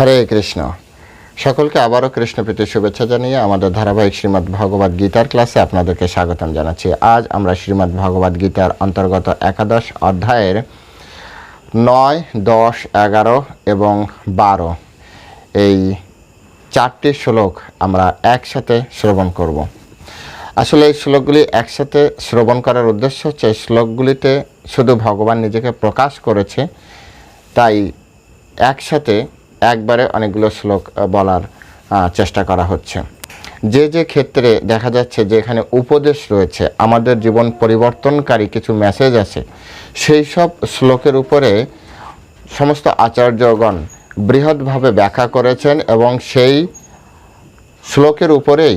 হরে কৃষ্ণ। সকলকে আবারও কৃষ্ণপ্রীতি শুভেচ্ছা জানিয়ে আমাদের ধারাবাহিক শ্রীমদ্ ভগবদ গীতার ক্লাসে আপনাদেরকে স্বাগতম জানাচ্ছি। আজ আমরা শ্রীমদ্ ভগবদ গীতার অন্তর্গত একাদশ অধ্যায়ের নয়, দশ, এগারো এবং বারো এই চারটি শ্লোক আমরা একসাথে শ্রবণ করব। আসলে এই শ্লোকগুলি একসাথে শ্রবণ করার উদ্দেশ্য হচ্ছে শ্লোকগুলিতে শুধু ভগবান নিজেকে প্রকাশ করেছে, তাই একসাথে একবারে অনেকগুলো শ্লোক বলার চেষ্টা করা হচ্ছে। যে যে ক্ষেত্রে দেখা যাচ্ছে যে এখানে উপদেশ রয়েছে, আমাদের জীবন পরিবর্তনকারী কিছু মেসেজ আছে, সেই সব শ্লোকের উপরে সমস্ত আচার্যগণ বৃহৎভাবে ব্যাখ্যা করেছেন এবং সেই শ্লোকের উপরেই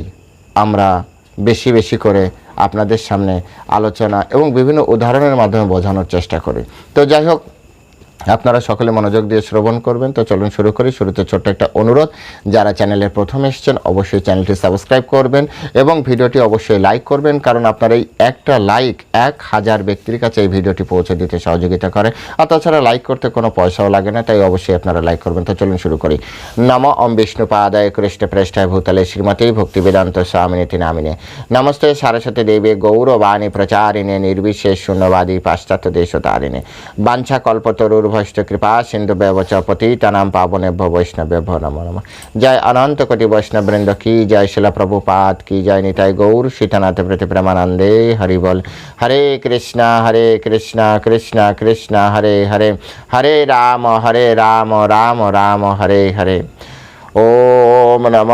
আমরা বেশি বেশি করে আপনাদের সামনে আলোচনা এবং বিভিন্ন উদাহরণের মাধ্যমে বোঝানোর চেষ্টা করি। তো যাই হোক আপনারা সকলে মনোযোগ দিয়ে শ্রবণ করবেন। তো চলুন শুরু করি। শুরুতে ছোট্ট একটা অনুরোধ। যারা চ্যানেলের প্রথম এসেছেন, অবশ্যই চ্যানেলটি সাবস্ক্রাইব করবেন এবং ভিডিওটি অবশ্যই লাইক করবেন, কারণ আপনার এই একটা লাইক এক হাজার ব্যক্তির কাছে এই ভিডিওটি পৌঁছে দিতে সহযোগিতা করে। আর তাছাড়া লাইক করতে কোনো পয়সাও লাগে না, তাই অবশ্যই আপনারা লাইক করবেন। তো চলুন শুরু করি। নম অম বিষ্ণু পাদায় কৃষ্ণ প্রেষ্ঠায় ভূতলে শ্রীমতী ভক্তি বেদান্ত স্বামিনীতি নামিনে নমস্তে সারস্বতী দেবী গৌরবাণী প্রচারিণে নির্বিশেষ শূন্যবাদী পাশ্চাত্য দেশতারিণে। বাঞ্ছা কল্পতরুর ভষ্ট কৃপা সিন্ধু ব্যবচ পতিতানাম পাবনেভ্য বৈষ্ণবেভ্য নম নম। জয় অনন্ত কোটি বৈষ্ণববৃন্দ, কি জয় শিলা প্রভুপাদ, কি জয় নিতাই গৌর, সীতানাথ প্রতি প্রেমানন্দে, হরি বল। হরে কৃষ্ণ হরে কৃষ্ণ কৃষ্ণ কৃষ্ণ, হরে হরে। হরে রাম হরে রাম রাম রাম, হরে হরে। ওম নম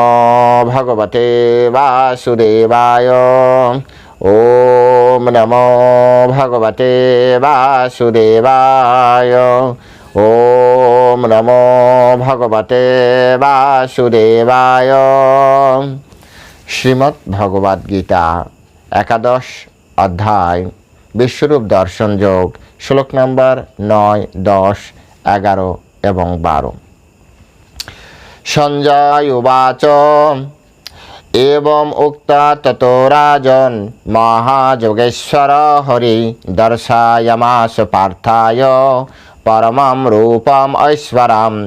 ভগবতে বাসুদেবায়। ওম নম ভগবতে বাসুদেবায়। ওম নম ভগবতে বাসুদেবায়। শ্রীমদ্ ভগবদ গীতা একাদশ অধ্যায়, বিশ্বরূপ দর্শন যোগ, শ্লোক নম্বর নয়, দশ, এগারো এবং বারো। সঞ্জয় উবাচ। एवम् उक्ता ततो राजन् महायोगेश्वर हरि दर्शयामास पार्थाय परमं रूपम् ऐश्वरम्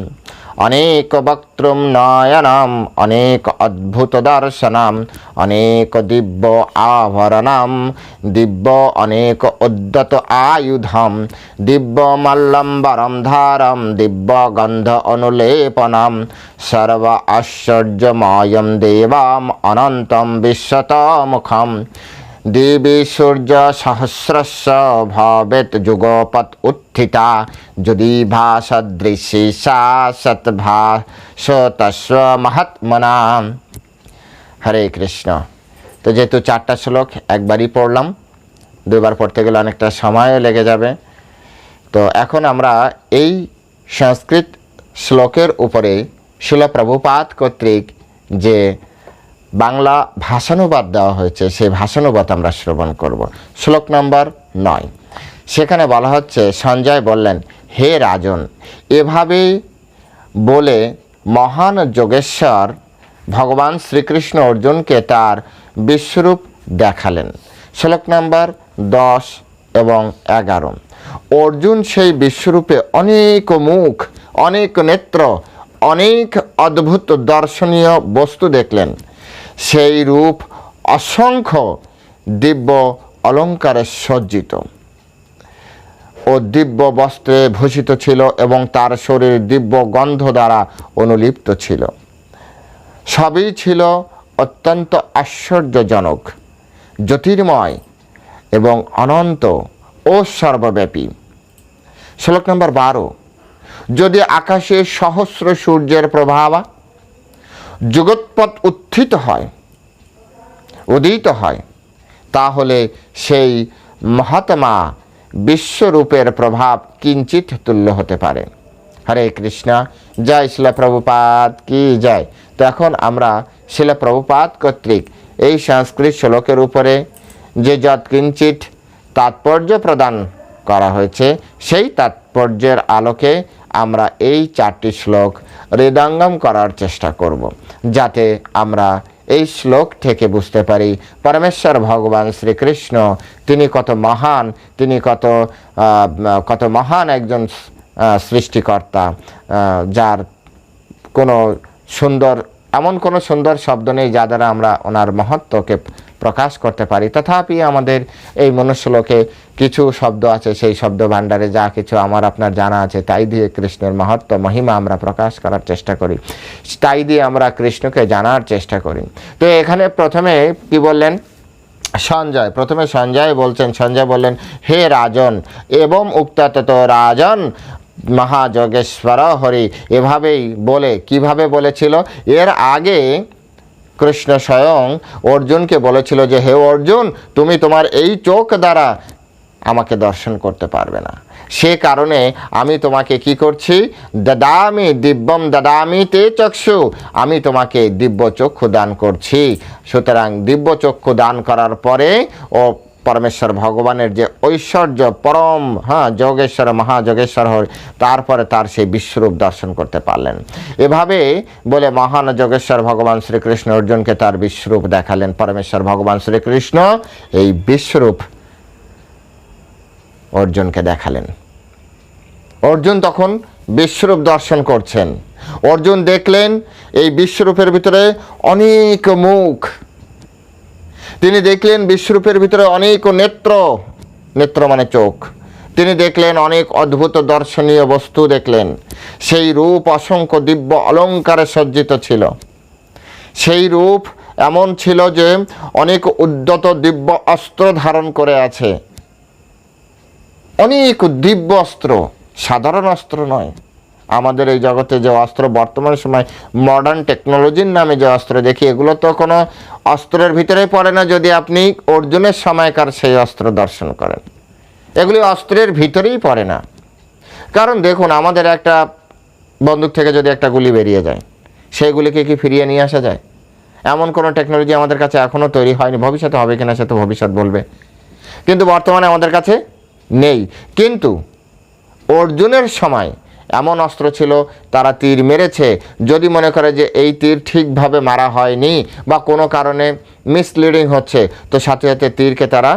అనేక వక్తృం నయనం అనేక అద్భుత దర్శనం అనేక దివ్య ఆభరణం దివ్య అనేక ఉద్దత ఆయుధం దివ్య మల్లంబరం ధారం దివ్య గంధ అనులేపనం సర్వ ఆశ్చర్యమాయం దేవాం అనంతం విశ్వతముఖం দেবেশ্বর্য সহস্রশ ভবেত যুগপৎ উত্থিতা, যদি ভাষদৃশ্যে সা সৎভাষতস্ব মহাত্মনা হরে কৃষ্ণ। তো যেহেতু চারটা শ্লোক, একবারই পড়লাম দুবার পড়তে গেলে অনেকটা সময়ও লেগে যাবে। তো এখন আমরা এই সংস্কৃত শ্লোকের উপরে শিলপ্রভুপাত কর্তৃক যে বাংলা ভাষানুবাদ দেওয়া হয়েছে, সেই ভাষানুবাদ আমরা শ্রবণ করব। শ্লোক নম্বর নয়। সেখানে বলা হচ্ছে, সঞ্জয় বললেন, হে রাজন, এভাবেই বলে মহান যোগেশ্বর ভগবান শ্রীকৃষ্ণ অর্জুনকে তার বিশ্বরূপ দেখালেন। শ্লোক নম্বর দশ এবং এগারো। অর্জুন সেই বিশ্বরূপে অনেক মুখ, অনেক নেত্র, অনেক অদ্ভুত দর্শনীয় বস্তু দেখলেন। সেই রূপ অসংখ্য দিব্য অলঙ্কারে সজ্জিত। ও দিব্য বস্ত্রে ভূষিত ছিল এবং তার শরীর দিব্য গন্ধ দ্বারা অনুলিপ্ত ছিল। সবই ছিল অত্যন্ত আশ্চর্যজনক, জ্যোতির্ময় এবং অনন্ত ও সর্বব্যাপী। শ্লোক নম্বর বারো, যদি আকাশে সহস্র সূর্যের প্রভাব জগৎপথ উত্থিত হয়, উদিত হয়, তাহলে সেই মহাত্মা বিশ্বরূপের প্রভাব কিঞ্চিত তুল্য হতে পারে। হরে কৃষ্ণ, জয় শিলা প্রভুপাত কি জয়? তো এখন আমরা শিলা প্রভুপাত কর্তৃক এই সংস্কৃত শ্লোকের উপরে যে যৎকিঞ্চিত তাৎপর্য প্রদান করা হয়েছে, সেই তাৎপর্যের আলোকে আমরা এই চারটি শ্লোক হৃদাঙ্গম করার চেষ্টা করব, যাতে আমরা এই শ্লোক থেকে বুঝতে পারি পরমেশ্বর ভগবান শ্রীকৃষ্ণ, তিনি কত মহান, তিনি কত কত মহান একজন সৃষ্টিকর্তা যার কোনো সুন্দর, এমন কোনো সুন্দর শব্দ নেই যা দ্বারা আমরা ওনার মহত্বকে প্রকাশ করতে পারি। তথাপি আমাদের এই মনুষ্যলোকে কিছু শব্দ আছে, সেই শব্দ ভাণ্ডারে যা কিছু আমার, আপনার জানা আছে, তাই দিয়ে কৃষ্ণের মহত্ব, মহিমা আমরা প্রকাশ করার চেষ্টা করি। তাই দিয়ে আমরা কৃষ্ণকে জানার চেষ্টা করি। তো এখানে প্রথমে কি বললেন? সঞ্জয়। প্রথমে সঞ্জয় বলছেন, সঞ্জয় বললেন, হে রাজন, এবং উক্তাতত রাজন, মহাযোগেশ্বর হরি। এভাবেই বলে, কীভাবে বলেছিল? এর আগে কৃষ্ণ স্বয়ং অর্জুনকে বলেছিল যে, হে অর্জুন, তুমি তোমার এই চোখ দ্বারা আমাকে দর্শন করতে পারবে না। সে কারণে আমি তোমাকে কি করছি? দাদামি দিব্যম দাদামি তে চক্ষু। আমি তোমাকে দিব্য চক্ষু দান করছি। সুতরাং দিব্য চক্ষু দান করার পরে ও পরমেশ্বর ভগবানের যে ঐশ্বর্য, পরম হ্যাঁ যোগেশ্বর, মহাযোগেশ্বর হয় তারপরে তার সেই বিশ্বরূপ দর্শন করতে পারলেন। এভাবে বলে মহান যোগেশ্বর ভগবান শ্রীকৃষ্ণ অর্জুনকে তার বিশ্বরূপ দেখালেন। পরমেশ্বর ভগবান শ্রীকৃষ্ণ এই বিশ্বরূপ অর্জুনকে দেখালেন। অর্জুন তখন বিশ্বরূপ দর্শন করছেন। অর্জুন দেখলেন এই বিশ্বরূপের ভিতরে অনেক মুখ তিনি দেখলেন বিশ্বরূপের ভিতরে অনেক নেত্র নেত্র মানে চোখ। তিনি দেখলেন অনেক অদ্ভুত দর্শনীয় বস্তু দেখলেন। সেই রূপ অসংখ্য দিব্য অলঙ্কারে সজ্জিত ছিল। সেই রূপ এমন ছিল যে অনেক উদ্যত দিব্য অস্ত্র ধারণ করে আছে। অনেক দিব্য অস্ত্র, সাধারণ অস্ত্র নয়। আমাদের এই জগতে যে অস্ত্র বর্তমান সময় মডার্ন টেকনোলজির নামে যে অস্ত্র দেখি, এগুলো তো কোনো অস্ত্রের ভিতরে পড়ে না যদি আপনি অর্জুনের সময়কার সেই অস্ত্র দর্শন করেন। এগুলি অস্ত্রের ভিতরেই পড়ে না। কারণ দেখুন, আমাদের একটা বন্দুক থেকে যদি একটা গুলি বেরিয়ে যায়, সেইগুলিকে কি ফিরিয়ে নিয়ে আসা যায়? এমন কোনো টেকনোলজি আমাদের কাছে এখনও তৈরি হয়নি। ভবিষ্যতে হবে কিনা সে তো ভবিষ্যৎ বলবে। কিন্তু বর্তমানে আমাদের কাছে নেই। কিন্তু অর্জুনের সময় এমন অস্ত্র ছিল, তারা তীর মেরেছে। যদি মনে করে যে এই তীর ঠিকভাবে মারা হয়নি বা কোনো কারণে মিসলিডিং হচ্ছে, তো সাথে সাথে তীরকে তারা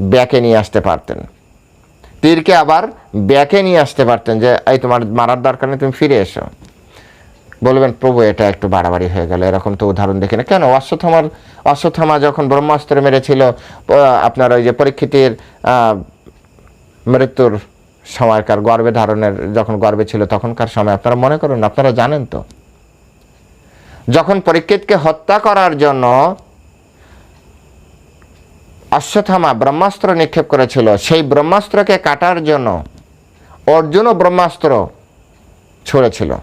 ব্যাকে নিয়ে আসতে পারতেন। তীরকে আবার ব্যাকে নিয়ে আসতে পারতেন যে, এই তোমার মারার দরকার নেই, তুমি ফিরে এসো। বলবেন, প্রভু, এটা একটু বাড়াবাড়ি হয়ে গেল, এরকম তো উদাহরণ দেখি না কেন? অশ্বত্থামার, অশ্বত্থামা যখন ব্রহ্মাস্ত্র মেরেছিল আপনার ওই যে পরীক্ষিতের মৃত্যুর সময়কার গর্বে ধারণের যখন গর্বে ছিল তখনকার সময়। আপনারা মনে করুন, আপনারা জানেন তো। যখন পরীক্ষিতকে হত্যা করার জন্য অশ্বত্থামা ব্রহ্মাস্ত্র নিক্ষেপ করেছিল, সেই ব্রহ্মাস্ত্রকে কাটার জন্য অর্জুনও ব্রহ্মাস্ত্র ছড়েছিল।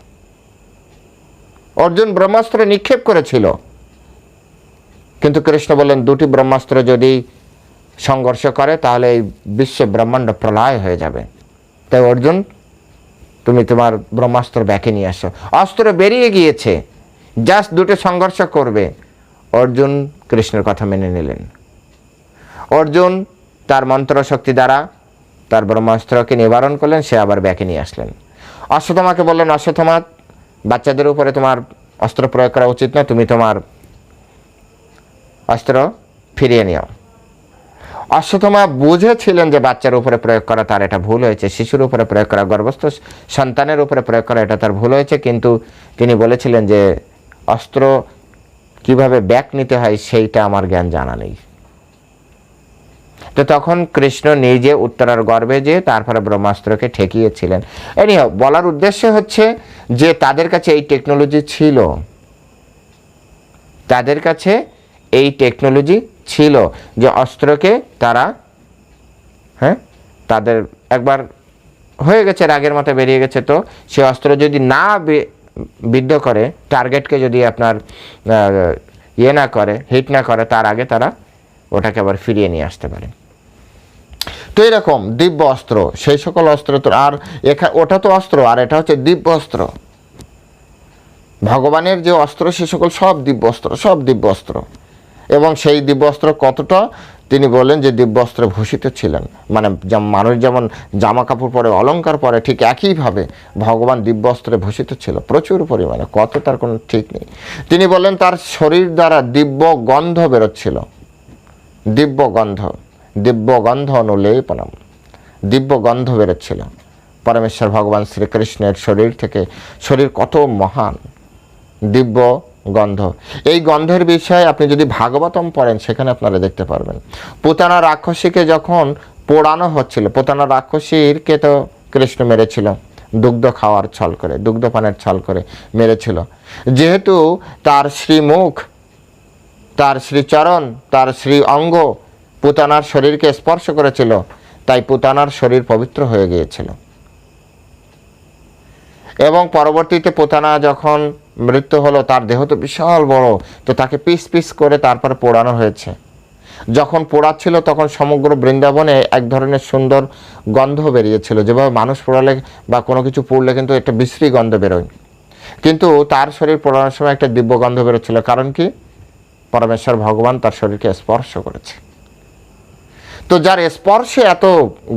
অর্জুন ব্রহ্মাস্ত্র নিক্ষেপ করেছিল। কিন্তু কৃষ্ণ বললেন, দুটি ব্রহ্মাস্ত্র যদি সংঘর্ষ করে, তাহলে এই বিশ্বে ব্রহ্মাণ্ড প্রলয় হয়ে যাবে। তাই অর্জুন, তুমি তোমার ব্রহ্মাস্ত্র ব্যাকে নিয়ে আসো। অস্ত্র বেরিয়ে গিয়েছে। জাস্ট দুটো সংঘর্ষ করবে। অর্জুন কৃষ্ণের কথা মেনে নিলেন। অর্জুন তার মন্ত্র শক্তি দ্বারা তার ব্রহ্মাস্ত্রকে নিবারণ করলেন, সে আবার ব্যাকে নিয়ে আসলেন। অশ্বত্থামাকে বললেন, অশ্বত্থামা, বাচ্চাদের উপরে তোমার অস্ত্র প্রয়োগ করা উচিত না তুমি তোমার অস্ত্র ফিরিয়ে নিও। অশ্বত্থমা বুঝেছিলেন যে বাচ্চার উপরে প্রয়োগ করা তার এটা ভুল হয়েছে, শিশুর উপরে প্রয়োগ করা, গর্ভস্থ সন্তানের উপরে প্রয়োগ করা এটা তার ভুল হয়েছে, কিন্তু তিনি বলেছিলেন যে অস্ত্র কীভাবে ব্যাক নিতে হয় সেইটা আমার জ্ঞান জানা নেই। তো তখন কৃষ্ণ নিজে উত্তরার গর্বে যে তারপরে ব্রহ্মাস্ত্রকে ঠেকিয়েছিলেন। এনি বলার উদ্দেশ্য হচ্ছে যে তাদের কাছে এই টেকনোলজি ছিল। তাদের কাছে এই টেকনোলজি ছিল যে অস্ত্রকে তারা হ্যাঁ তাদের একবার হয়ে গেছে, রাগের মতো বেরিয়ে গেছে তো, সে অস্ত্র যদি না বিদ্ধ করে টার্গেটকে যদি আপনার ইয়ে না করে হিট না করে, তার আগে তারা ওটাকে আবার ফিরিয়ে নিয়ে আসতে পারে। তো এরকম দিব্য অস্ত্র, সেই সকল অস্ত্র তো, আর এখা, ওটা তো অস্ত্র, আর এটা হচ্ছে দিব্য অস্ত্র। ভগবানের যে অস্ত্র, সে সকল সব দিব্য অস্ত্র, সব দিব্য অস্ত্র। এবং সেই দিব্যস্ত্র কতটা? তিনি বলেন যে দিব্য অস্ত্রে ভূষিত ছিলেন। মানে মানুষ যেমন জামা কাপড় পরে অলঙ্কার পরে, ঠিক একইভাবে ভগবান দিব্যস্ত্রে ভূষিত ছিল। প্রচুর পরিমাণে, কত তার কোনো ঠিক নেই। তিনি বললেন, তার শরীর দ্বারা দিব্য গন্ধ বেরোচ্ছিল। দিব্য গন্ধ দিব্য গন্ধ অনুলেপনম। দিব্য গন্ধ বেরোচ্ছিল। পরমেশ্বর ভগবান শ্রীকৃষ্ণের শরীর থেকে, শরীর কত মহান। দিব্য গন্ধ। এই গন্ধের বিষয়ে আপনি যদি ভাগবতম পড়েন, সেখানে আপনারা দেখতে পারবেন। পোতানা রাক্ষসীকে যখন পোড়ানো হচ্ছিল, পোতানা রাক্ষসীরকে তো কৃষ্ণ মেরেছিল, দুগ্ধ খাওয়ার ছল করে দুগ্ধপানের ছল করে মেরেছিল। যেহেতু তার শ্রীমুখ, তার শ্রীচরণ, তার শ্রী অঙ্গ পুতানার শরীরকে স্পর্শ করেছিল, তাই পুতানার শরীর পবিত্র হয়ে গিয়েছিল। এবং পরবর্তীতে পোতানা যখন মৃত্যু হলো তার দেহ তো বিশাল বড়, তো তাকে পিস পিস করে তারপরে পোড়ানো হয়েছে। যখন পোড়াচ্ছিল তখন সমগ্র বৃন্দাবনে এক ধরনের সুন্দর গন্ধ বেরিয়েছিল। যেভাবে মানুষ পোড়ালে বা কোনো কিছু পুড়লে কিন্তু একটা বিশ্রী গন্ধ বেরোয়। কিন্তু তার শরীর পোড়ানোর সময় একটা দিব্য গন্ধ বেরোচ্ছিল। কারণ কি? পরমেশ্বর ভগবান তার শরীরকে স্পর্শ করেছে। তো যার স্পর্শে এত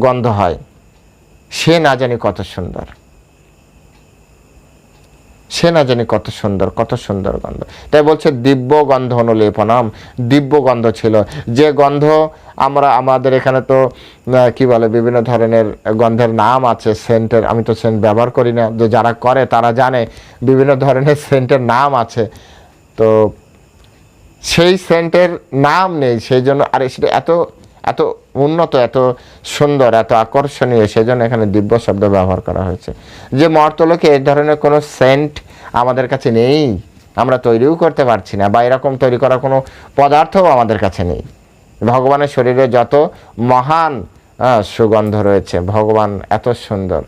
গন্ধ হয়, সে না জানি কত সুন্দর। সে না জানি কত সুন্দর কত সুন্দর গন্ধ। তাই বলছে, দিব্য গন্ধ অনুলেপনম দিব্য গন্ধ ছিল। যে গন্ধ আমরা, আমাদের এখানে তো কি বলে, বিভিন্ন ধরনের গন্ধের নাম আছে, সেন্টের, আমি তো সেন্ট ব্যবহার করি না, যে যারা করে তারা জানে, বিভিন্ন ধরনের সেন্টের নাম আছে। তো সেই সেন্টের নাম নেই, সেই জন্য, আর সেটা এত এত উন্নত, এত সুন্দর, এত আকর্ষণীয় সেই জন্য এখানে দিব্য শব্দ ব্যবহার করা হয়েছে। যে মর্তলোকে এই ধরনের কোনো সেন্ট আমাদের কাছে নেই, আমরা তৈরিও করতে পারছি না, বা এরকম তৈরি করার কোনো পদার্থও আমাদের কাছে নেই। ভগবানের শরীরে যত মহান সুগন্ধ রয়েছে, ভগবান এত সুন্দর।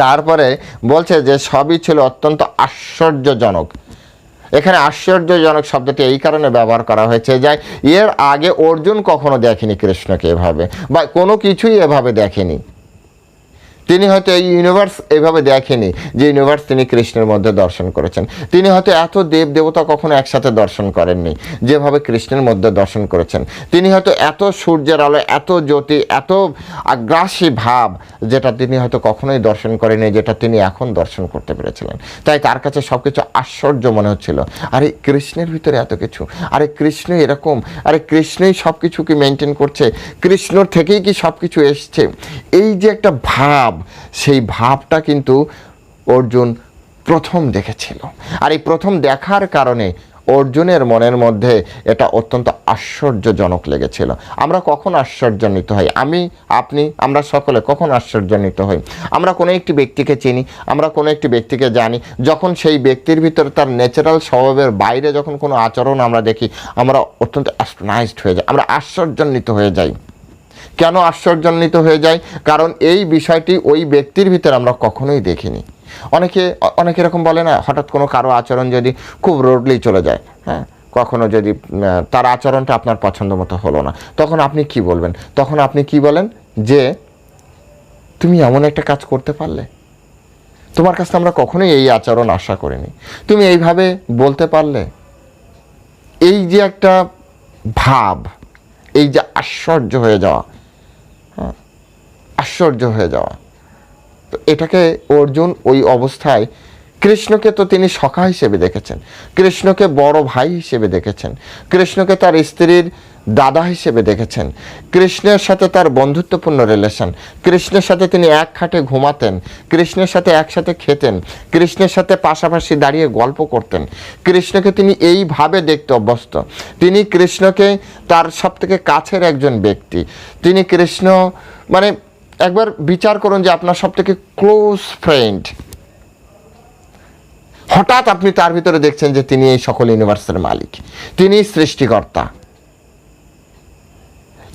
তারপরে বলছে যে সবই ছিল অত্যন্ত আশ্চর্যজনক। এখানে আশ্চর্যজনক শব্দটি এই কারণে ব্যবহার করা হয়েছে যে এর আগে অর্জুন কখনো দেখেনি কৃষ্ণকে এভাবে বা কোনো কিছুই এভাবে দেখেনি। তিনি হয়তো এই ইউনিভার্স এভাবে দেখেনি যে ইউনিভার্স তিনি কৃষ্ণের মধ্যে দর্শন করেছেন। তিনি হয়তো এত দেব দেবতা কখনো একসাথে দর্শন করেননি, যেভাবে কৃষ্ণের মধ্যে দর্শন করেছেন। তিনি হয়তো এত সূর্যের আলো, এত জ্যোতি, এত আগ্রাসী ভাব যেটা তিনি হয়তো কখনোই দর্শন করেনি যেটা তিনি এখন দর্শন করতে পেরেছিলেন। তাই তার কাছে সব কিছু আশ্চর্য মনে হচ্ছিল। আরে কৃষ্ণের ভিতরে এত কিছু? আরে কৃষ্ণ এরকম? আরে কৃষ্ণই সব কিছুকে মেনটেন করছে? কৃষ্ণর থেকেই কি সব কিছু এসছে? এই যে একটা ভাব সেই ভাবটা কিন্তু অর্জুন প্রথম দেখেছিল। আর এই প্রথম দেখার কারণে অর্জুনের মনের মধ্যে এটা অত্যন্ত আশ্চর্যজনক লেগেছিল। আমরা কখন আশ্চর্যান্বিত হই? আমি, আপনি, আমরা সকলে কখন আশ্চর্যান্বিত হই? আমরা কোনো একটি ব্যক্তিকে চিনি, আমরা কোনো একটি ব্যক্তিকে জানি, যখন সেই ব্যক্তির ভিতরে তার ন্যাচারাল স্বভাবের বাইরে যখন কোনো আচরণ আমরা দেখি, আমরা অত্যন্ত অ্যাস্টনাইজড হয়ে যাই, আমরা আশ্চর্যান্বিত হয়ে যাই। কেন আশ্চর্যান্বিত হয়ে যায়? কারণ এই বিষয়টি ওই ব্যক্তির ভিতরে আমরা কখনোই দেখিনি। অনেকে অনেকে এরকম বলে না, হঠাৎ কোনো কারও আচরণ যদি খুব রোডলি চলে যায় হ্যাঁ? কখনো যদি তার আচরণটা আপনার পছন্দ মতো হলো না। তখন আপনি কি বলবেন? তখন আপনি কি বলেন? যে, তুমি এমন একটা কাজ করতে পারলে? তোমার কাছে আমরা কখনোই এই আচরণ আশা করিনি। তুমি এইভাবে বলতে পারলে? এই যে একটা ভাব, এই যে আশ্চর্য হয়ে যাওয়া আশ্চর্য হয়ে যাওয়া। তো এটাকে অর্জুন ওই অবস্থায় কৃষ্ণকে তো তিনি সখা হিসেবে দেখেছেন, কৃষ্ণকে বড় ভাই হিসেবে দেখেছেন, কৃষ্ণকে তার স্ত্রীর দাদা হিসেবে দেখেছেন, কৃষ্ণের সাথে তার বন্ধুত্বপূর্ণ রিলেশন কৃষ্ণের সাথে তিনি এক খাটে ঘুমাতেন, কৃষ্ণের সাথে একসাথে খেতেন, কৃষ্ণের সাথে পাশাপাশি দাঁড়িয়ে গল্প করতেন, কৃষ্ণকে তিনি এইভাবে দেখতে অভ্যস্ত। তিনি কৃষ্ণকে তার সব থেকে কাছের একজন ব্যক্তি। তিনি কৃষ্ণ মানে একবার বিচার করুন যে আপনার সব থেকে ক্লোজ ফ্রেন্ড হঠাৎ আপনি তার ভিতরে দেখছেন যে তিনি এই সকল ইউনিভার্সের মালিক। তিনি সৃষ্টিকর্তা।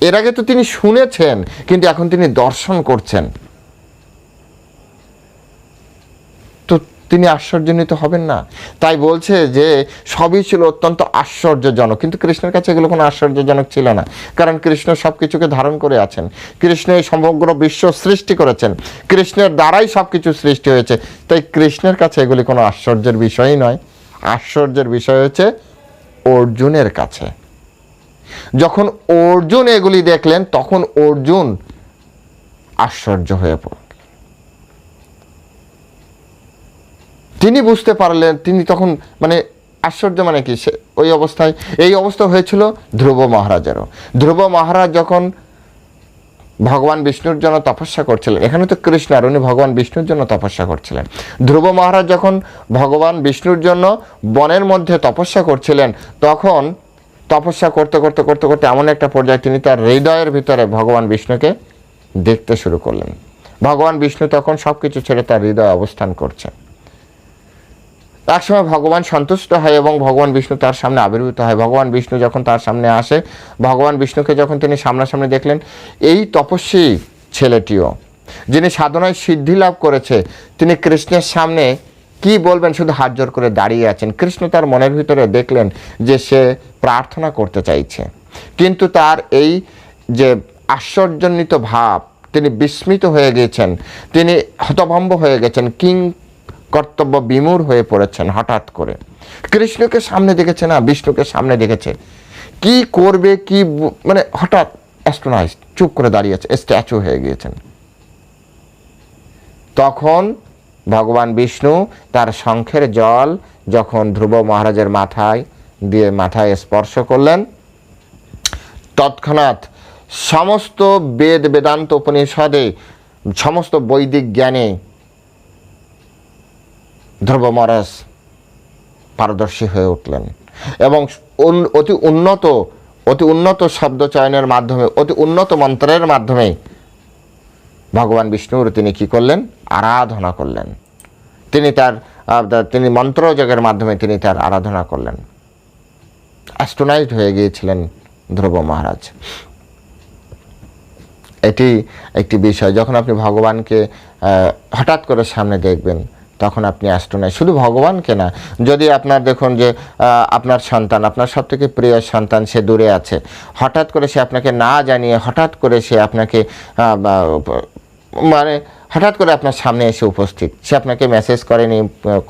এর আগে তো তিনি শুনেছেন, কিন্তু এখন তিনি দর্শন করছেন তো তিনি আশ্চর্যান্বিত হবেন না। তাই বলছে যে, সবই ছিল অত্যন্ত আশ্চর্যজনক। কিন্তু কৃষ্ণের কাছে এগুলো কোনো আশ্চর্যজনক ছিল না। কারণ কৃষ্ণ সব কিছুকে ধারণ করে আছেন। কৃষ্ণ এই সমগ্র বিশ্ব সৃষ্টি করেছেন। কৃষ্ণের দ্বারাই সব কিছু সৃষ্টি হয়েছে। তাই কৃষ্ণের কাছে এগুলি কোনো আশ্চর্যের বিষয়ই নয়। আশ্চর্যের বিষয় হচ্ছে অর্জুনের কাছে। যখন অর্জুন এগুলি দেখলেন, তখন অর্জুন আশ্চর্য হয়ে পড়ল। তিনি বুঝতে পারলেন, তিনি তখন মানে আশ্চর্য মানে কি, সে ওই অবস্থায়, এই অবস্থা হয়েছিল ধ্রুব মহারাজেরও। ধ্রুব মহারাজ যখন ভগবান বিষ্ণুর জন্য তপস্যা করছিলেন, এখানে তো কৃষ্ণ আর উনি ভগবান বিষ্ণুর জন্য তপস্যা করছিলেন। ধ্রুব মহারাজ যখন ভগবান বিষ্ণুর জন্য বনের মধ্যে তপস্যা করছিলেন, তখন তপস্যা করতে করতে করতে করতে এমন একটা পর্যায়ে তিনি তার হৃদয়ের ভিতরে ভগবান বিষ্ণুকে দেখতে শুরু করলেন। ভগবান বিষ্ণু তখন সব কিছু ছেড়ে তার হৃদয়ে অবস্থান করছে একসময় ভগবান সন্তুষ্ট হয় এবং ভগবান বিষ্ণু তার সামনে আবির্ভূত হয়। ভগবান বিষ্ণু যখন তার সামনে আসে, ভগবান বিষ্ণুকে যখন তিনি সামনাসামনি দেখলেন, এই তপস্বী ছেলেটিও, যিনি সাধনায় সিদ্ধি লাভ করেছে, তিনি কৃষ্ণের সামনে কি বলবেন, শুধু হাত জোর করে দাঁড়িয়ে আছেন। কৃষ্ণ তার মনের ভিতরে দেখলেন যে সে প্রার্থনা করতে চাইছে। কিন্তু তার এই যে আশ্চর্যান্বিত ভাব, তিনি বিস্মিত হয়ে গেছেন, তিনি হতভম্ব হয়ে গেছেন। কিং কর্তব্য বিমূর হয়ে পড়েছেন হঠাৎ করে। কৃষ্ণকে সামনে দেখেছে না, বিষ্ণুকে সামনে দেখেছে। কি করবে, কি মানে হঠাৎ অ্যাস্ট্রোনাইজ চুপ করে দাঁড়িয়েছে, স্ট্যাচু হয়ে গিয়েছেন। তখন ভগবান বিষ্ণু তার শঙ্খের জল যখন ধ্রুব মহারাজের মাথায় দিয়ে মাথায় স্পর্শ করলেন, তৎক্ষণাৎ সমস্ত বেদ বেদান্ত উপনিষদে, সমস্ত বৈদিক জ্ঞানে ধ্রুব মহারাজ পারদর্শী হয়ে উঠলেন। এবং অতি উন্নত অতি উন্নত শব্দ চয়নের মাধ্যমে, অতি উন্নত মন্ত্রের মাধ্যমে ভগবান বিষ্ণুর তিনি কি করলেন? আরাধনা করলেন। তিনি তার তিনি মন্ত্রযোগের মাধ্যমে তিনি তার আরাধনা করলেন। অ্যাস্ট্রোনাইজড হয়ে গিয়েছিলেন ধ্রুব মহারাজ। এটি একটি বিষয়। যখন আপনি ভগবানকে হঠাৎ করে সামনে দেখবেন তখন আপনি অ্যাস্ট্রোনাইজ শুধু ভগবানকে না, যদি আপনার দেখুন যে আপনার সন্তান, আপনার সব থেকে প্রিয় সন্তান সে দূরে আছে, হঠাৎ করে সে আপনাকে না জানিয়ে, হঠাৎ করে সে আপনাকে মানে হঠাৎ করে আপনার সামনে এসে উপস্থিত। সে আপনাকে মেসেজ করেনি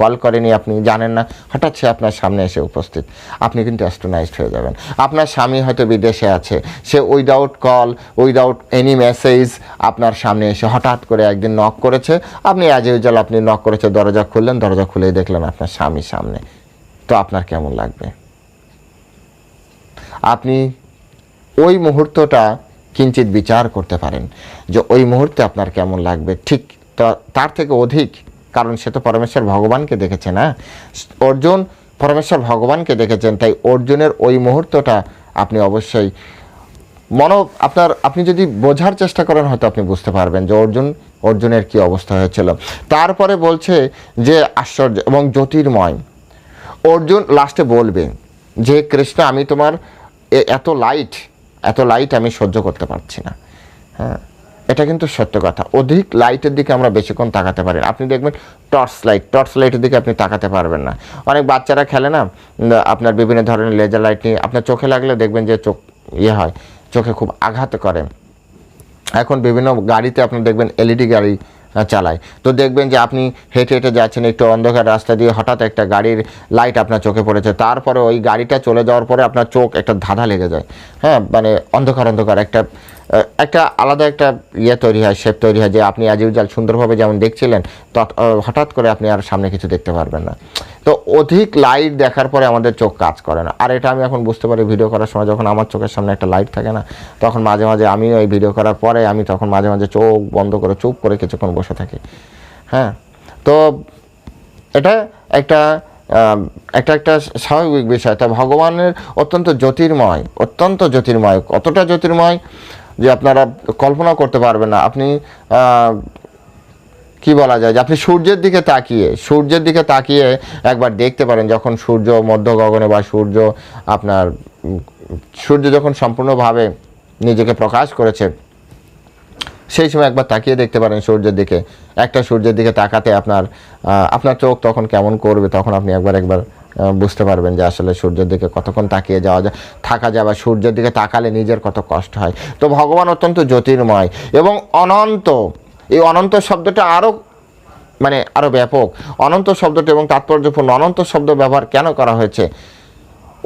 কল করেনি, আপনি জানেন না। হঠাৎ সে আপনার সামনে এসে উপস্থিত। আপনি কিন্তু অ্যাস্ট্রোনাইজড হয়ে যাবেন। আপনার স্বামী হয়তো বিদেশে আছে। সে without call without any message আপনার সামনে এসে হঠাৎ করে একদিন নক করেছে। আপনি অ্যাজ ইউজুয়াল আপনি নক করেছে, দরজা খুললেন, দরজা খুলেই দেখলেন আপনার স্বামী সামনে। তো আপনার কেমন লাগবে? আপনি ওই মুহূর্তটা কিঞ্চিত বিচার করতে পারেন যে ওই মুহূর্তে আপনার কেমন লাগবে। ঠিক তার থেকে অধিক, কারণ সে তো পরমেশ্বর ভগবানকে দেখেছে না? অর্জুন পরমেশ্বর ভগবানকে দেখেছেন, তাই অর্জুনের ওই মুহূর্তটা আপনি অবশ্যই মন, আপনার, আপনি যদি বোঝার চেষ্টা করেন, হয়তো আপনি বুঝতে পারবেন যে অর্জুন, অর্জুনের কি অবস্থা হয়েছিল। তারপরে বলছে যে আশ্চর্য এবং জ্যোতির্ময়। অর্জুন লাস্টে বলবে যে, কৃষ্ণ, আমি তোমার এত লাইট এত লাইট আমি সহ্য করতে পারছি না। হ্যাঁ এটা কিন্তু সত্য কথা। অধিক লাইটের দিকে আমরা বেশিক্ষণ তাকাতে পারি আপনি দেখবেন টর্চ লাইট টর্চ লাইটের দিকে আপনি তাকাতে পারবেন না। অনেক বাচ্চারা খেলে না আপনার বিভিন্ন ধরনের লেজার লাইট নিয়ে, আপনার চোখে লাগলে দেখবেন যে চোখ ইয়ে হয়, চোখে খুব আঘাত করে। এখন বিভিন্ন গাড়িতে আপনি দেখবেন এলইডি গাড়ি চালায়। তো দেখবেন যে আপনি হেঁটে হেঁটে যাচ্ছেন, একটু অন্ধকার রাস্তা দিয়ে হঠাৎ একটা গাড়ির লাইট আপনার চোখে পড়েছে, তারপরে ওই গাড়িটা চলে যাওয়ার পরে আপনার চোখ একটা ধাঁধা লেগে যায়। হ্যাঁ মানে অন্ধকার অন্ধকার একটা একটা আলাদা একটা ইয়ে তৈরি হয় শেপ তৈরি হয় যে আপনি আজ সুন্দরভাবে যেমন দেখছিলেন তত হঠাৎ করে আপনি আর সামনে কিছু দেখতে পারবেন না। তো অধিক লাইট দেখার পরে আমাদের চোখ কাজ করে না। আর এটা আমি এখন বুঝতে পারি ভিডিও করার সময় যখন আমার চোখের সামনে একটা লাইট থাকে না, তখন মাঝে মাঝে আমিও এই ভিডিও করার পরে আমি তখন মাঝে মাঝে চোখ বন্ধ করে, চুপ করে কিছুক্ষণ বসে থাকি। হ্যাঁ? তো এটা একটা একটা একটা স্বাভাবিক বিষয়। তা ভগবানের অত্যন্ত জ্যোতির্ময় অত্যন্ত জ্যোতির্ময়, কতটা জ্যোতির্ময় যে আপনারা কল্পনা করতে পারবেন না। আপনি কি বলা যায়? যে আপনি সূর্যের দিকে তাকিয়ে, সূর্যের দিকে তাকিয়ে একবার দেখতে পারেন যখন সূর্য মধ্য গগনে বা সূর্য আপনার, সূর্য যখন সম্পূর্ণভাবে নিজেকে প্রকাশ করেছে, সেই সময় একবার তাকিয়ে দেখতে পারেন সূর্যের দিকে। একটা সূর্যের দিকে তাকাতে আপনার আপনার চোখ তখন কেমন করবে তখন আপনি একবার একবার বুঝতে পারবেন যে আসলে সূর্যের দিকে কতক্ষণ তাকিয়ে যাওয়া যায়, থাকা যায় বা সূর্যের দিকে তাকালে নিজের কত কষ্ট হয়। তো ভগবান অত্যন্ত জ্যোতির্ময় এবং অনন্ত এই অনন্ত শব্দটা আরও মানে আরও ব্যাপক। অনন্ত শব্দটা এবং তাৎপর্যপূর্ণ অনন্ত শব্দ ব্যবহার কেন করা হয়েছে?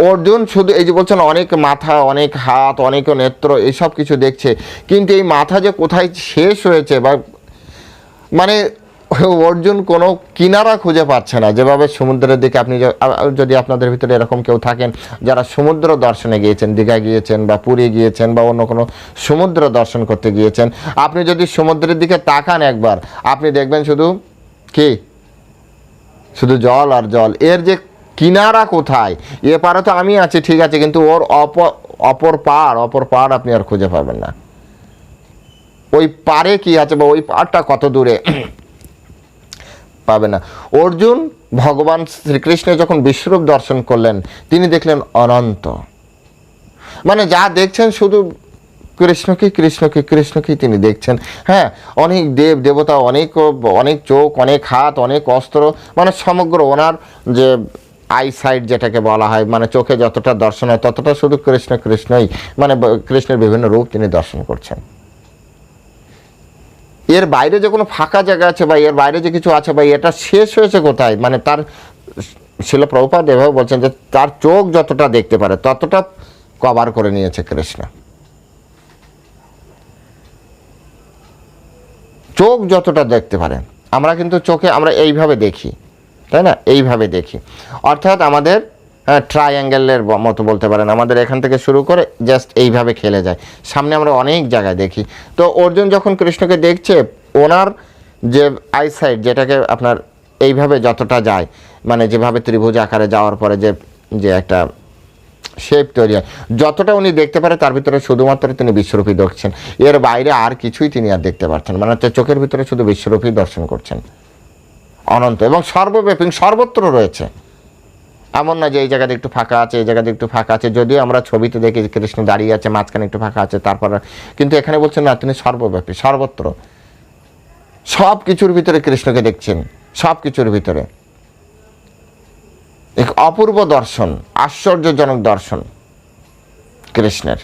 অর্জুন শুধু এই যে বলছেন, অনেক মাথা, অনেক হাত, অনেক নেত্র এইসব কিছু দেখছে। কিন্তু এই মাথা যে কোথায় শেষ হয়েছে বা মানে অর্জুন কোনো কিনারা খুঁজে পাচ্ছে না। যেভাবে সমুদ্রের দিকে আপনি যদি আপনাদের ভিতরে এরকম কেউ থাকেন, যারা সমুদ্র দর্শনে গিয়েছেন দীঘা গিয়েছেন বা পুরী গিয়েছেন বা অন্য কোনো সমুদ্র দর্শন করতে গিয়েছেন, আপনি যদি সমুদ্রের দিকে তাকান একবার, আপনি দেখবেন শুধু কি? শুধু জল আর জল। এর যে কিনারা কোথায়? এ পারে তো আমি আছি, ঠিক আছে, কিন্তু ওর অপর অপর পার অপর পার আপনি আর খুঁজে পাবেন না। ওই পারে কি আছে বা ওই পারটা কত দূরে? পাবে না। অর্জুন ভগবান শ্রীকৃষ্ণ যখন বিশ্বরূপ দর্শন করলেন, তিনি দেখলেন অনন্ত। মানে যা দেখছেন শুধু কৃষ্ণকে কৃষ্ণকে কৃষ্ণকে তিনি দেখছেন। হ্যাঁ অনেক দেব, দেবতা, অনেক অনেক চোখ, অনেক হাত, অনেক অস্ত্র মানে সমগ্র ওনার যে আই সাইড যেটাকে বলা হয় মানে চোখে যতটা দর্শন হয়, ততটা শুধু কৃষ্ণ, কৃষ্ণই মানে কৃষ্ণের বিভিন্ন রূপ তিনি দর্শন করছেন। এর বাইরে যে কোনো ফাঁকা জায়গা আছে বা এর বাইরে যে কিছু আছে বা এটা শেষ হয়েছে কোথায়? মানে তার শিল প্রভুপাদ এভাবে বলছেন যে তার চোখ যতটা দেখতে পারে ততটা কভার করে নিয়েছে কৃষ্ণ। চোখ যতটা দেখতে পারে, আমরা কিন্তু চোখে আমরা এইভাবে দেখি, তাই না? এইভাবে দেখি। অর্থাৎ আমাদের ট্রায়াঙ্গেলের মতো বলতে পারেন। আমাদের এখান থেকে শুরু করে জাস্ট এইভাবে খেলে যায়। সামনে আমরা অনেক জায়গায় দেখি। তো অর্জুন যখন কৃষ্ণকে দেখছে, ওনার যে আইসাইড যেটাকে আপনার এইভাবে যতটা যায় মানে যেভাবে ত্রিভুজ আকারে যাওয়ার পরে যে যে একটা শেপ তৈরি হয়, যতটা উনি দেখতে পারে, তার ভিতরে শুধুমাত্র তিনি বিশ্বরূপী দেখছেন। এর বাইরে আর কিছুই তিনি আর দেখতে পাচ্ছেন মানে হচ্ছে চোখের ভিতরে শুধু বিশ্বরূপী দর্শন করছেন। অনন্ত এবং সর্বব্যাপী, সর্বত্র রয়েছে। এমন না যে এই জায়গাতে একটু ফাঁকা আছে, এই জায়গাতে একটু ফাঁকা আছে। যদিও আমরা ছবিতে দেখি কৃষ্ণ দাঁড়িয়ে আছে, মাঝখানে একটু ফাঁকা আছে, তারপর কিন্তু এখানে বলছেন, না, তিনি সর্বব্যাপী, সর্বত্র। সব কিছুর ভিতরে কৃষ্ণকে দেখছেন সব কিছুর ভিতরে। এক অপূর্ব দর্শন, আশ্চর্যজনক দর্শন কৃষ্ণের।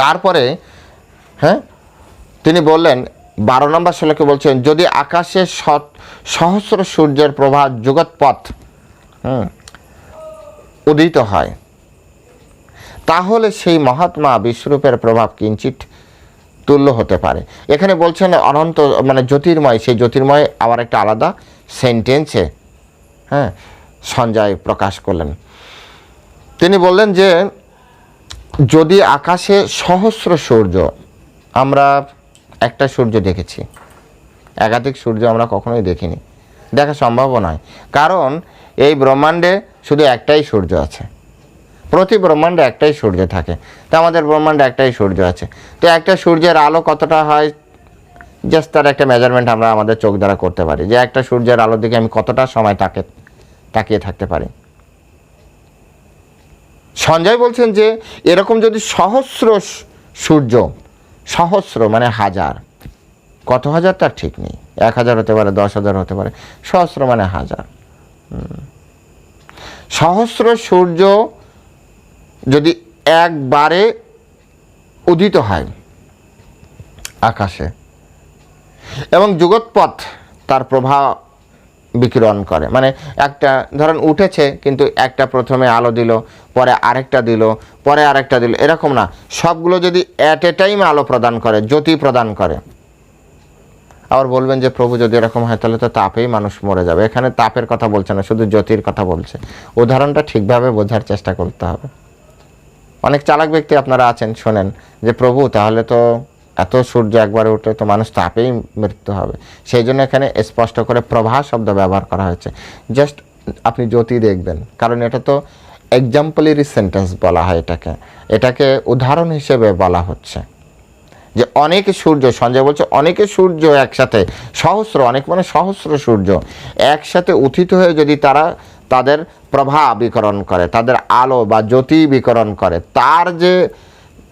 তারপরে হ্যাঁ তিনি বললেন, বারো নম্বর শ্লোকে বলছেন, যদি আকাশে সহস্র সূর্যের প্রভা জগৎপথ হুম, উদিত হয়। তাহলে সেই মহাত্মা বিশ্বরূপের প্রভাব কিঞ্চিত তুল্য হতে পারে। এখানে বলছেন অনন্ত মানে জ্যোতির্ময় সেই জ্যোতির্ময় আবার একটা আলাদা সেন্টেন্সে হ্যাঁ সঞ্জয় প্রকাশ করলেন। তিনি বললেন যে যদি আকাশে সহস্র সূর্য আমরা একটা সূর্য দেখেছি একাধিক সূর্য আমরা কখনোই দেখিনি দেখা সম্ভব নয়। কারণ এই ব্রহ্মাণ্ডে শুধু একটাই সূর্য আছে। প্রতি ব্রহ্মাণ্ডে একটাই সূর্য থাকে। তো আমাদের ব্রহ্মাণ্ডে একটাই সূর্য আছে। তো একটা সূর্যের আলো কতটা হয় জাস্ট তার একটা মেজারমেন্ট আমরা আমাদের চোখ দ্বারা করতে পারি। যে একটা সূর্যের আলোর দিকে আমি কতটা সময় তাকে, তাকিয়ে থাকতে পারি। সঞ্জয় বলছেন যে, এরকম যদি সহস্র সূর্য, সহস্র মানে হাজার কত হাজার? তার ঠিক নেই। এক হাজার হতে পারে, দশ হাজার হতে পারে, সহস্র মানে হাজার। সহস্র সূর্য যদি একবারে উদিত হয় আকাশে, এবং যুগৎপথ তার প্রভাব বিকিরণ করে। মানে একটা, ধরেন উঠেছে, কিন্তু একটা প্রথমে আলো দিল, পরে আরেকটা দিল, পরে আরেকটা দিল, এরকম না। সবগুলো যদি অ্যাট এ টাইম আলো প্রদান করে, জ্যোতি প্রদান করে আবার বলবেন যে, প্রভু, যদি এরকম হয়, তাহলে তো তাপেই মানুষ মরে যাবে। এখানে তাপের কথা বলছে না, শুধু জ্যোতির কথা বলছে। উদাহরণটা ঠিকভাবে বোঝার চেষ্টা করতে হবে। অনেক চালাক ব্যক্তি আপনারা আছেন, শোনেন, যে, প্রভু, তাহলে তো এত সূর্য একবারে উঠে তো মানুষ তাপেই মৃত্যু হবে। সেই জন্য এখানে স্পষ্ট করে প্রভা শব্দ ব্যবহার করা হয়েছে। জাস্ট আপনি জ্যোতি দেখবেন, কারণ এটা তো এক্সাম্পলারি সেন্টেন্স বলা হয় এটাকে। এটাকে উদাহরণ হিসেবে বলা হচ্ছে। যে অনেক সূর্য, সঞ্জয় বলছে অনেকে সূর্য একসাথে, সহস্র, অনেক মানে সহস্র সূর্য একসাথে উত্থিত হয়ে যদি তারা তাদের প্রভা বিকরণ করে, তাদের আলো বা জ্যোতি বিকরণ করে, তার যে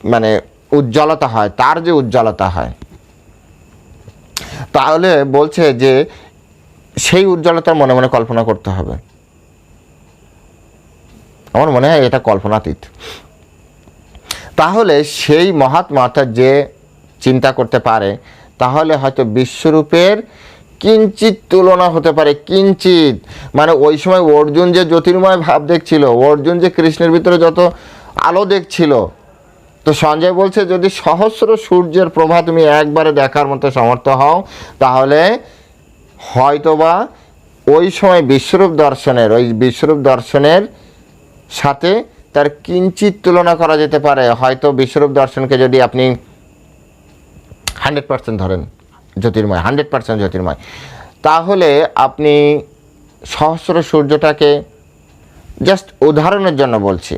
মানে উজ্জ্বলতা হয়, তার যে উজ্জ্বলতা হয়, তাহলে বলছে যে সেই উজ্জ্বলতা মনে মনে কল্পনা করতে হবে। আমার মনে হয় এটা কল্পনাতীত। তাহলে সেই মহাত্মা অর্থাৎ যে চিন্তা করতে পারে, তাহলে হয়তো বিশ্বরূপের কিঞ্চিত তুলনা হতে পারে, কিঞ্চিত। মানে ওই সময় অর্জুন যে জ্যোতির্ময় ভাব দেখছিল, অর্জুন যে কৃষ্ণের ভিতরে যত আলো দেখছিল, তো সঞ্জয় বলছে, যদি সহস্র সূর্যের প্রভা তুমি একবারে দেখার মতো সমর্থ হও, তাহলে হয়তোবা ওই সময় বিশ্বরূপ দর্শনের, ওই বিশ্বরূপ দর্শনের সাথে তার কিঞ্চিত তুলনা করা যেতে পারে। হয়তো বিশ্বরূপ দর্শনকে যদি আপনি হান্ড্রেড পার্সেন্ট ধরেন জ্যোতির্ময়, হান্ড্রেড পার্সেন্ট জ্যোতির্ময়। তাহলে আপনি সহস্র সূর্যটাকে জাস্ট উদাহরণের জন্য বলছি,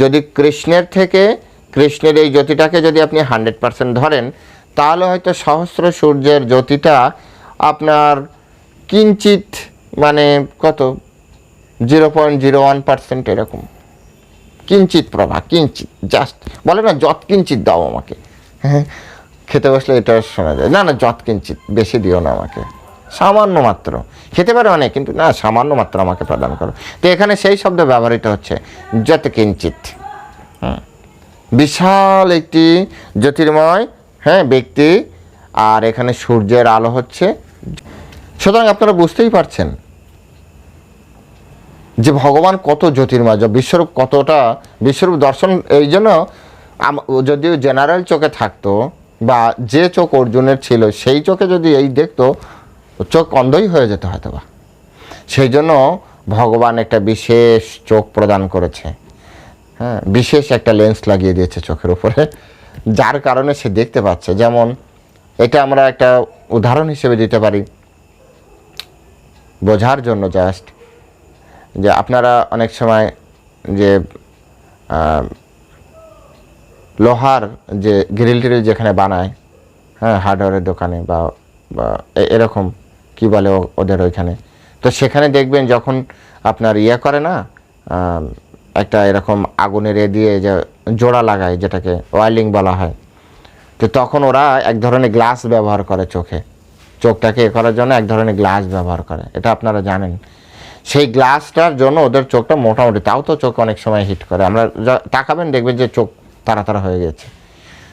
যদি কৃষ্ণের থেকে কৃষ্ণের এই জ্যোতিটাকে যদি আপনি হান্ড্রেড পার্সেন্ট ধরেন, তাহলে হয়তো সহস্র সূর্যের জ্যোতিটা আপনার কিঞ্চিত মানে কত? Zero point zero one percent এরকম। কিঞ্চিত প্রভা কিঞ্চিত জাস্ট বলে না, যত কিঞ্চিত দাও আমাকে। হ্যাঁ খেতে বসলে এটা শোনা যায়। না না যত কিঞ্চিত বেশি দিও না আমাকে। সামান্য মাত্র। খেতে পারে অনেক, কিন্তু না, সামান্য মাত্র আমাকে প্রদান করো। তো এখানে সেই শব্দ ব্যবহৃত হচ্ছে যত কিঞ্চিত। বিশাল একটি জ্যোতির্ময় হ্যাঁ ব্যক্তি, আর এখানে সূর্যের আলো হচ্ছে। সুতরাং আপনারা বুঝতেই পারছেন যে ভগবান কত জ্যোতির্ময় বিশ্বরূপ কতটা, বিশ্বরূপ দর্শন, এই জন্য যদিও জেনারেল চোখে থাকতো বা যে চোখ অর্জুনের ছিল, সেই চোখে যদি এই দেখতো চোখ অন্ধই হয়ে যেত হয়তো বা সেই জন্য ভগবান একটা বিশেষ চোখ প্রদান করেছে। হ্যাঁ বিশেষ একটা লেন্স লাগিয়ে দিয়েছে চোখের উপরে, যার কারণে সে দেখতে পাচ্ছে। যেমন, এটা আমরা একটা উদাহরণ হিসেবে দিতে পারি। বোঝার জন্য জাস্ট যে আপনারা অনেক সময় যে লোহার যে গ্রিল টিরিল যেখানে বানায় হ্যাঁ হার্ডওয়্যারের দোকানে বা এরকম কি বলে ওদের ওইখানে। তো সেখানে দেখবেন যখন আপনার ইয়ে করে না একটা এরকম আগুনের এ দিয়ে যে জোড়া লাগায় যেটাকে ওয়াইলিং বলা হয়, তো তখন ওরা এক ধরনের গ্লাস ব্যবহার করে চোখে। চোখটাকে এ করার জন্য এক ধরনের গ্লাস ব্যবহার করে, এটা আপনারা জানেন। সেই গ্লাসটার জন্য ওদের চোখটা মোটামুটি, তাও তো চোখ অনেক সময় হিট করে। আমরা তাকাবেন, দেখবেন যে চোখ তারা হয়ে গেছে।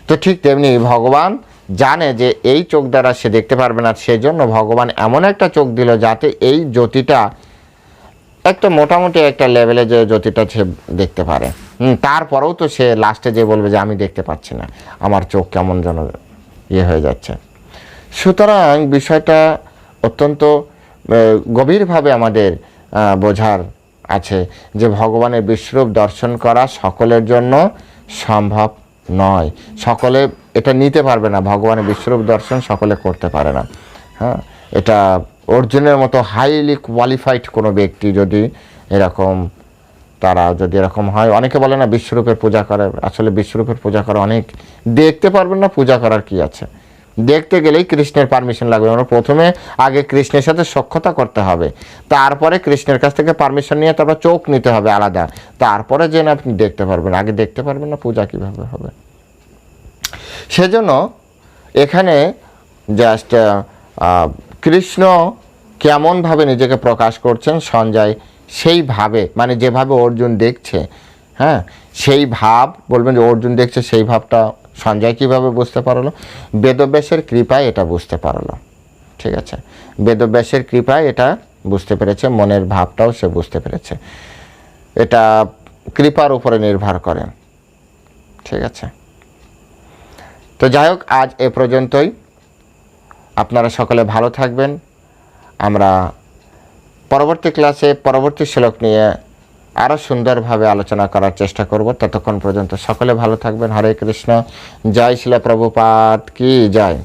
তো ঠিক তেমনি ভগবান জানে যে এই চোখ দ্বারা সে দেখতে পারবে না সেজন্য ভগবান এমন একটা চোখ দিল যাতে এই জ্যোতিটা একটা মোটামুটি একটা লেভেলে যে জ্যোতিটা সে দেখতে পারে। তারপরেও তো সে লাস্টে যে বলবে যে আমি দেখতে পাচ্ছি না, আমার চোখ কেমন যেন ইয়ে হয়ে যাচ্ছে। সুতরাং বিষয়টা অত্যন্ত গভীরভাবে আমাদের বোঝার আছে যে ভগবানের বিশ্বরূপ দর্শন করা সকলের জন্য সম্ভব নয়। সকলে এটা নিতে পারবে না। ভগবানের বিশ্বরূপ দর্শন সকলে করতে পারে না। হ্যাঁ? এটা অর্জুনের মতো হাইলি কোয়ালিফাইড কোনো ব্যক্তি যদি এরকম তারা যদি এরকম হয়, অনেকে বলে না বিশ্বরূপের পূজা করে। আসলে বিশ্বরূপের পূজা করা অনেক, দেখতে পারবেন না পূজা করার কি আছে। দেখতে গেলেই কৃষ্ণের পারমিশন লাগবে। আমরা প্রথমে আগে কৃষ্ণের সাথে সক্ষতা করতে হবে। তারপরে কৃষ্ণের কাছ থেকে পারমিশন নিয়ে তারপর চোখ নিতে হবে আলাদা। তারপরে যেন আপনি দেখতে পারবেন। আগে দেখতে পারবেন না, পূজা কীভাবে হবে। সেজন্য এখানে জাস্ট কৃষ্ণ কেমনভাবে নিজেকে প্রকাশ করছেন, সঞ্জয় সেইভাবে মানে যেভাবে অর্জুন দেখছে হ্যাঁ? সেই ভাব, বলবেন যে অর্জুন দেখছে, সেই ভাবটা সঞ্জয় কীভাবে বুঝতে পারল? বেদব্যাসের কৃপায় এটা বুঝতে পারল। ঠিক আছে? বেদব্যাসের কৃপায় এটা বুঝতে পেরেছে, মনের ভাবটাও সে বুঝতে পেরেছে। এটা কৃপার উপরে নির্ভর করে। ঠিক আছে? তো যাই হোক, আজ এ পর্যন্তই। আপনারা সকলে ভালো থাকবেন। আমরা পরবর্তী ক্লাসে পরবর্তী শ্লোক নিয়ে আরও সুন্দরভাবে আলোচনা করার চেষ্টা করব। ততক্ষণ পর্যন্ত সকলে ভালো থাকবেন। হরে কৃষ্ণ। জয় শিলা প্রভুপাত কি জয়?